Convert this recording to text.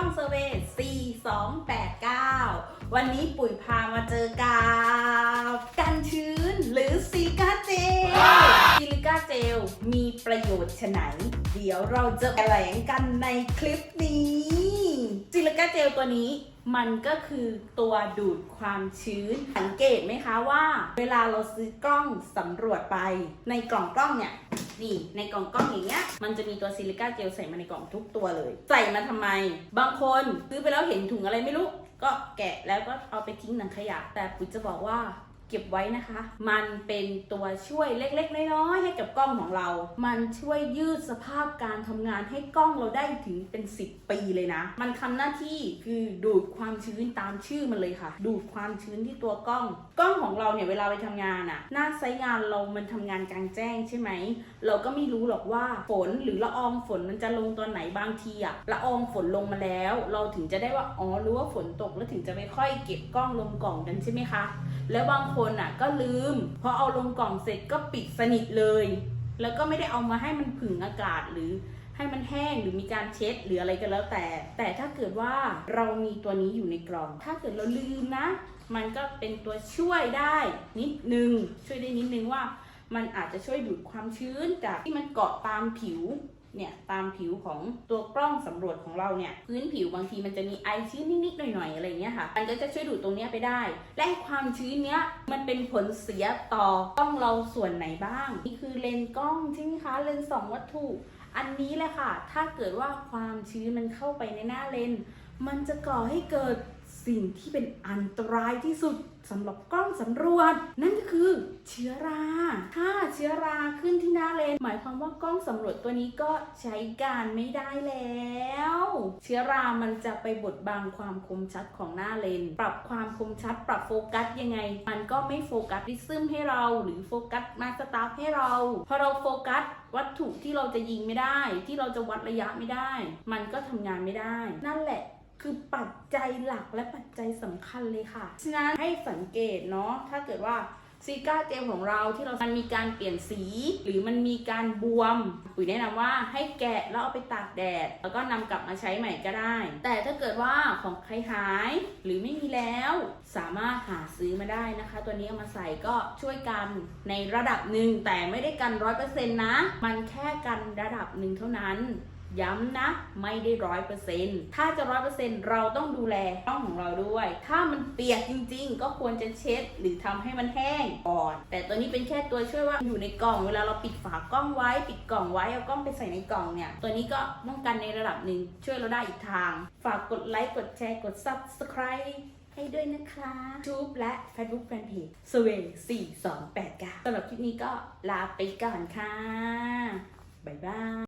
ช่องเซอร์เวย์4289 วันนี้ปุ๋ยพามาเจอกับกันชื้นหรือซิลิกาเจลซิลิกาเจลมีประโยชน์ไฉนเดี๋ยวเราจะแถลงกันในคลิปนี้ซิลิกาเจลตัวนี้มันก็คือตัวดูดความชื้น สังเกตไหมคะว่า เวลาเราซื้อกล้องสำรวจไป ในกล่องกล้องเนี่ย นี่ในกล่องกล้องอย่างเงี้ย มันจะมีตัวซิลิก้าเจลใส่มาในกล่องทุกตัวเลย ใส่มาทำไม บางคนซื้อไปแล้วเห็นถุงอะไรไม่รู้ ก็แกะแล้วก็เอาไปทิ้งหนังขยะ แต่ปุ๋ยจะบอกว่า เก็บไว้นะคะ มันเป็นตัวช่วยเล็กๆ น้อยๆให้กับกล้องของเรา มันช่วยยืดสภาพการทำงานให้กล้องเราได้ถึงเป็น 10 ปีเลยนะ มันทำหน้าที่คือดูดความชื้นตามชื่อมันเลยค่ะ ดูดความชื้นที่ตัวกล้อง กล้องของเราเนี่ยเวลาไปทำงานอะหน้าไซต์งานเรามันทำงานกลางแจ้งใช่ไหม เราก็ไม่รู้หรอกว่าฝนหรือละอองฝนมันจะลงตอนไหนบางทีอะละอองฝนลงมาแล้ว เราถึงจะได้ว่าอ๋อรู้ว่าฝนตกแล้วถึงจะไปค่อยเก็บกล้องลงกล่องกันใช่ไหมคะ แล้วบางคนอะก็ลืม พอเอาลงกล่องเสร็จก็ปิดสนิทเลย แล้วก็ไม่ได้เอามาให้มันผึ่งอากาศหรือให้มันแห้งหรือมีการเช็ดหรืออะไรก็แล้วแต่ แต่ถ้าเกิดว่าเรามีตัวนี้อยู่ในกล่อง ถ้าเกิดเราลืมนะ มันก็เป็นตัวช่วยได้นิดนึง ช่วยได้นิดนึงว่า มันอาจจะช่วยดูดความชื้นจากที่มันเกาะตามผิว เนี่ยตามผิวของตัวกล้องสำรวจของเราเนี่ยพื้นผิวบางทีมันจะมีไอชื้นนิดๆหน่อยๆอะไรอย่างเงี้ยค่ะมันก็จะช่วยดูดตรงเนี้ยไปได้ และความชื้นเนี้ยมันเป็นผลเสียต่อกล้องเราส่วนไหนบ้าง นี่คือเลนส์กล้องใช่ไหมคะเลนส์สองวัตถุ อันนี้แหละค่ะ ถ้าเกิดว่าความชื้นมันเข้าไปในหน้าเลนมันจะก่อให้เกิด สิ่งที่เป็นอันตรายที่สุดสำหรับกล้องสำรวจ นั่นก็คือเชื้อรา ถ้าเชื้อราขึ้นที่หน้าเลนส์หมายความว่ากล้องสำรวจตัวนี้ก็ใช้การไม่ได้แล้ว เชื้อรามันจะไปบดบังความคมชัดของหน้าเลนส์ปรับความคมชัด ปรับโฟกัสยังไง มันก็ไม่โฟกัสริซึมให้เรา หรือโฟกัสมาสตาร์ให้เรา พอเราโฟกัสวัตถุที่เราจะยิงไม่ได้ ที่เราจะวัดระยะไม่ได้ มันก็ทำงานไม่ได้ นั่นแหละ คือปัจจัยหลักและปัจจัยสำคัญเลยค่ะ ฉะนั้นให้สังเกตเนาะ ถ้าเกิดว่าซีก้าเจลของเราที่เรา มันมีการเปลี่ยนสี หรือมันมีการบวม ปุ๋ยแนะนำว่าให้แกะแล้วเอาไปตากแดด แล้วก็นำกลับมาใช้ใหม่ก็ได้ แต่ถ้าเกิดว่าของใครหายหรือไม่มีแล้ว สามารถหาซื้อมาได้นะคะ ตัวนี้เอามาใส่ก็ช่วยกันในระดับหนึ่งแต่ไม่ได้กันร้อยเปอร์เซ็นต์นะ มันแค่กันระดับหนึ่งเท่านั้น ย้ำนะไม่ได้ร้อยเปอร์เซ็นต์ถ้าจะร้อยเปอร์เซ็นต์เราต้องดูแลกล้องของเราด้วย ถ้ามันเปียกจริง ๆ ก็ควรจะเช็ดหรือทำให้มันแห้งก่อน แต่ตัวนี้เป็นแค่ตัวช่วยว่าอยู่ในกล่องเวลาเราปิดฝากล้องไว้ ปิดกล่องไว้เอากล้องไปใส่ในกล่องเนี่ย ตัวนี้ก็ป้องกันในระดับหนึ่งช่วยเราได้อีกทาง ฝากกดไลค์กดแชร์กด subscribe ให้ด้วยนะคะทูบและ Facebook Fanpage s w a y 4289สำหรับคลิปนี้ก็ลาไปก่อนค่ะ บ๊ายบาย